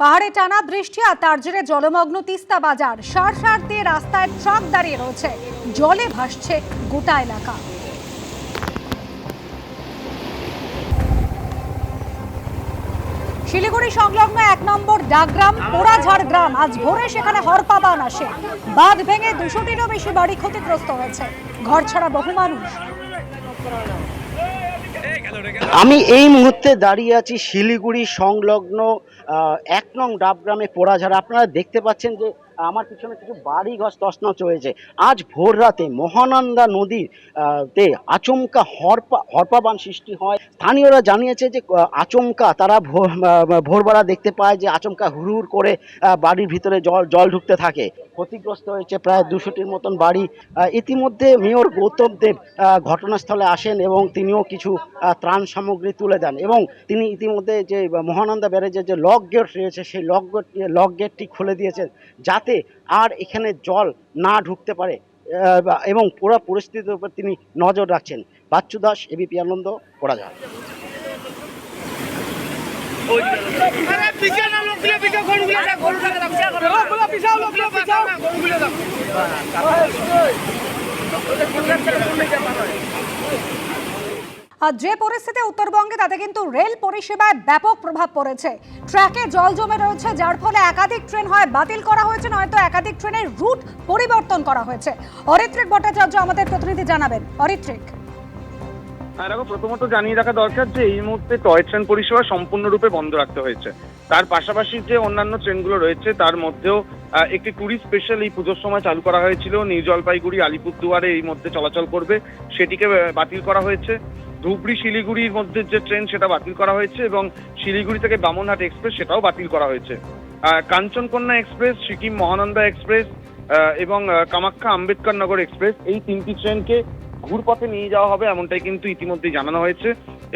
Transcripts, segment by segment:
পাহাড়ে টানা বৃষ্টি আর তার জেরে জলমগ্ন তিস্তা বাজার। সার সার দিয়ে রাস্তায় ট্রাক দাঁড়িয়ে রয়েছে। জলে ভাসছে গোটা এলাকা। শিলিগুড়ি সংলগ্ন এক নম্বর ডাকগ্রাম, পোড়াঝাড় গ্রাম। আজ ভোরে সেখানে হরপা বান আসে। বাঁধ ভেঙে দুশোটিরও বেশি বাড়ি ক্ষতিগ্রস্ত হয়েছে। ঘর ছাড়া বহু মানুষ। আমি এই মুহূর্তে দাঁড়িয়ে আছি শিলিগুড়ি সংলগ্ন এক নং ডাবগ্রামে পোড়াঝাড়া। আপনারা দেখতে পাচ্ছেন যে আমার পিছনে কিছু বাড়ি ঘর তছনছ হয়েছে। আজ ভোর রাতে মহানন্দা নদীর তে আচমকা হরপা, হরপাবান সৃষ্টি হয়। স্থানীয়রা জানিয়েছে যে আচমকা, তারা ভোর ভোরবেলা দেখতে পায় যে আচমকা হুড় করে বাড়ির ভিতরে জল জল ঢুকতে থাকে। ক্ষতিগ্রস্ত হয়েছে প্রায় দুশোটির মতন বাড়ি। ইতিমধ্যে মেয়র গৌতম দেব ঘটনাস্থলে আসেন এবং তিনিও কিছু ত্রাণ সামগ্রী তুলে দেন এবং তিনি ইতিমধ্যে যে মহানন্দা ব্যারেজের যে লক গেট রয়েছে সেই লক গেট লক গেটটি খুলে দিয়েছেন যাতে আর এখানে জল না ঢুকতে পারে বা- এবং পুরো পরিস্থিতির উপর তিনি নজর রাখছেন। বাচ্চু দাস এবিপি আনন্দ পড়া যায় আর যে পরিস্থিতি উত্তরবঙ্গে, তাতে কিন্তু রেল পরিষেবায় ব্যাপক প্রভাব পড়েছে। ট্র্যাকে জল জমে রয়েছে, যার ফলে একাধিক ট্রেন হয়, বাতিল করা হয়েছে, নয়তো একাধিক ট্রেনের রুট পরিবর্তন করা হয়েছে। অরিত্রিক ভট্টাচার্য আমাদের প্রতিনিধি জানাবেন। অরিত্রিক। হ্যাঁ দেখো, প্রথমত জানিয়ে রাখা দরকার যে এই মুহূর্তে টয় ট্রেন পরিষেবা সম্পূর্ণরূপে বন্ধ রাখতে হয়েছে। তার পাশাপাশি যে অন্যান্য ট্রেনগুলো রয়েছে, তার মধ্যেও একটি ট্যুরিস্ট স্পেশাল এই পুজোর সময় চালু করা হয়েছিল। নিউ জলপাইগুড়ি, আলিপুরদুয়ারে এই মধ্যে চলাচল করবে। সেটিকে বাতিল করা হয়েছে। ধুবড়ি, শিলিগুড়ির মধ্যে যে ট্রেন, সেটা বাতিল করা হয়েছে এবং শিলিগুড়ি থেকে বামনহাট এক্সপ্রেস সেটাও বাতিল করা হয়েছে। কাঞ্চনকন্যা এক্সপ্রেস, সিকিম মহানন্দা এক্সপ্রেস এবং কামাখ্যা আম্বেদকর নগর এক্সপ্রেস এই তিনটি ট্রেনকে ঘুরপথে নিয়ে যাওয়া হবে এমনটাই কিন্তু ইতিমধ্যেই জানানো হয়েছে।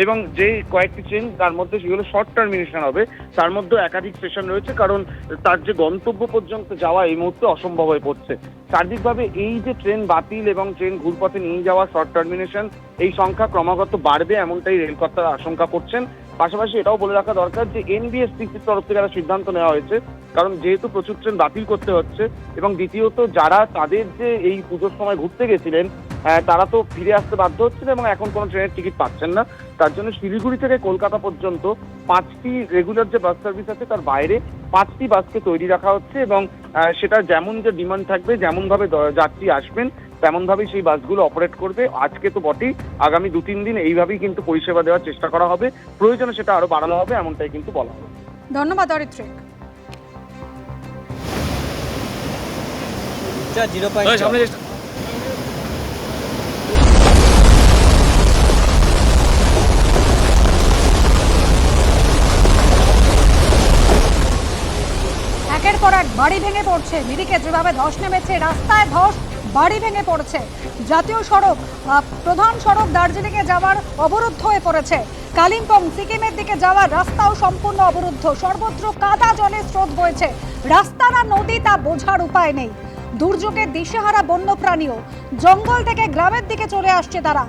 এবং যে কয়েকটি ট্রেন তার মধ্যে সেগুলো শর্ট টার্মিনেশন হবে। তার মধ্যে একাধিক স্টেশন রয়েছে, কারণ তার যে গন্তব্য পর্যন্ত যাওয়া এই মুহূর্তে অসম্ভব হয়ে পড়ছে। সার্বিকভাবে এই যে ট্রেন বাতিল এবং ট্রেন ঘুরপথে নিয়ে যাওয়া শর্ট টার্মিনেশন এই সংখ্যা ক্রমাগত বাড়বে এমনটাই রেলকর্তারা আশঙ্কা করছেন। পাশাপাশি এটাও বলে রাখা দরকার যে এনবিএসটিসির তরফ থেকে একটা সিদ্ধান্ত নেওয়া হয়েছে, কারণ যেহেতু প্রচুর ট্রেন বাতিল করতে হচ্ছে এবং দ্বিতীয়ত যারা তাদের যে এই পুজোর সময় ঘুরতে গেছিলেন তারা তো ফিরে আসতে বাধ্য হচ্ছেন এবং এখন কোনো ট্রেনের টিকিট পাচ্ছেন না। তার জন্য শিলিগুড়ি থেকে কলকাতা পর্যন্ত পাঁচটি রেগুলার যে বাস সার্ভিস আছে তার বাইরে পাঁচটি বাসকে তৈরি রাখা হচ্ছে এবং সেটা যেমন যে ডিমান্ড থাকবে যেমনভাবে যাত্রী আসবেন তেমনভাবেই সেই বাসগুলো অপারেট করবে। আজকে তো বটেই আগামী দু তিন দিন এইভাবেই কিন্তু পরিষেবা দেওয়ার চেষ্টা করা হবে। প্রয়োজনে সেটা আরও বাড়ানো হবে এমনটাই কিন্তু বলা হবে। ধন্যবাদ অরিত্রিক। জিরো পয়েন্ট একের পর এক বাড়ি ভেঙে পড়ছে। মিরিকে যেভাবে ধস নেমেছে, রাস্তায় ধস বাড়ি ভেঙে পড়ছে। জাতীয় সড়ক প্রধান সড়ক দার্জিলিংয়ে যাওয়ার অবরুদ্ধ হয়ে পড়েছে। কালিম্পং সিকিমের দিকে যাওয়ার রাস্তাও সম্পূর্ণ অবরুদ্ধ। সর্বত্র কাদা জলের স্রোত বইছে। রাস্তা না নদী তা বোঝার উপায় নেই। দুর্যোগে দিশেহারা বন্যপ্রাণীও জঙ্গল থেকে গ্রামের দিকে চলে আসছে তারা।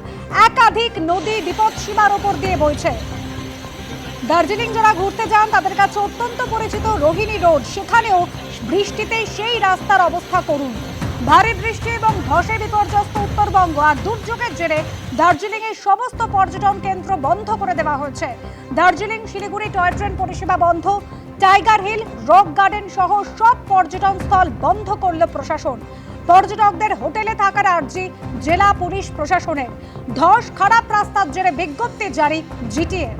একাধিক নদী বিপদসীমার ওপর দিয়ে বইছে। দার্জিলিং যারা ঘুরতে যান, তাদের কাছে অত্যন্ত পরিচিত রোহিণী রোড। সেখানেও বৃষ্টিতে সেই রাস্তার অবস্থা করুন। ভারী বৃষ্টি এবং ধসে বিপর্যস্ত উত্তরবঙ্গ আর দুর্যোগের জেরে দার্জিলিং এর সমস্ত পর্যটন কেন্দ্র বন্ধ করে দেওয়া হয়েছে। দার্জিলিং, শিলিগুড়ি টয় ট্রেন পরিষেবা বন্ধ। টাইগার হিল, রক গার্ডেন সহ সব পর্যটন স্থল বন্ধ করল প্রশাসন। পর্যটকদের হোটেলে থাকার আর্জি জেলা পুলিশ প্রশাসনের। ধস, খারাপ রাস্তার জেরে বিজ্ঞপ্তি জারি জিটিএর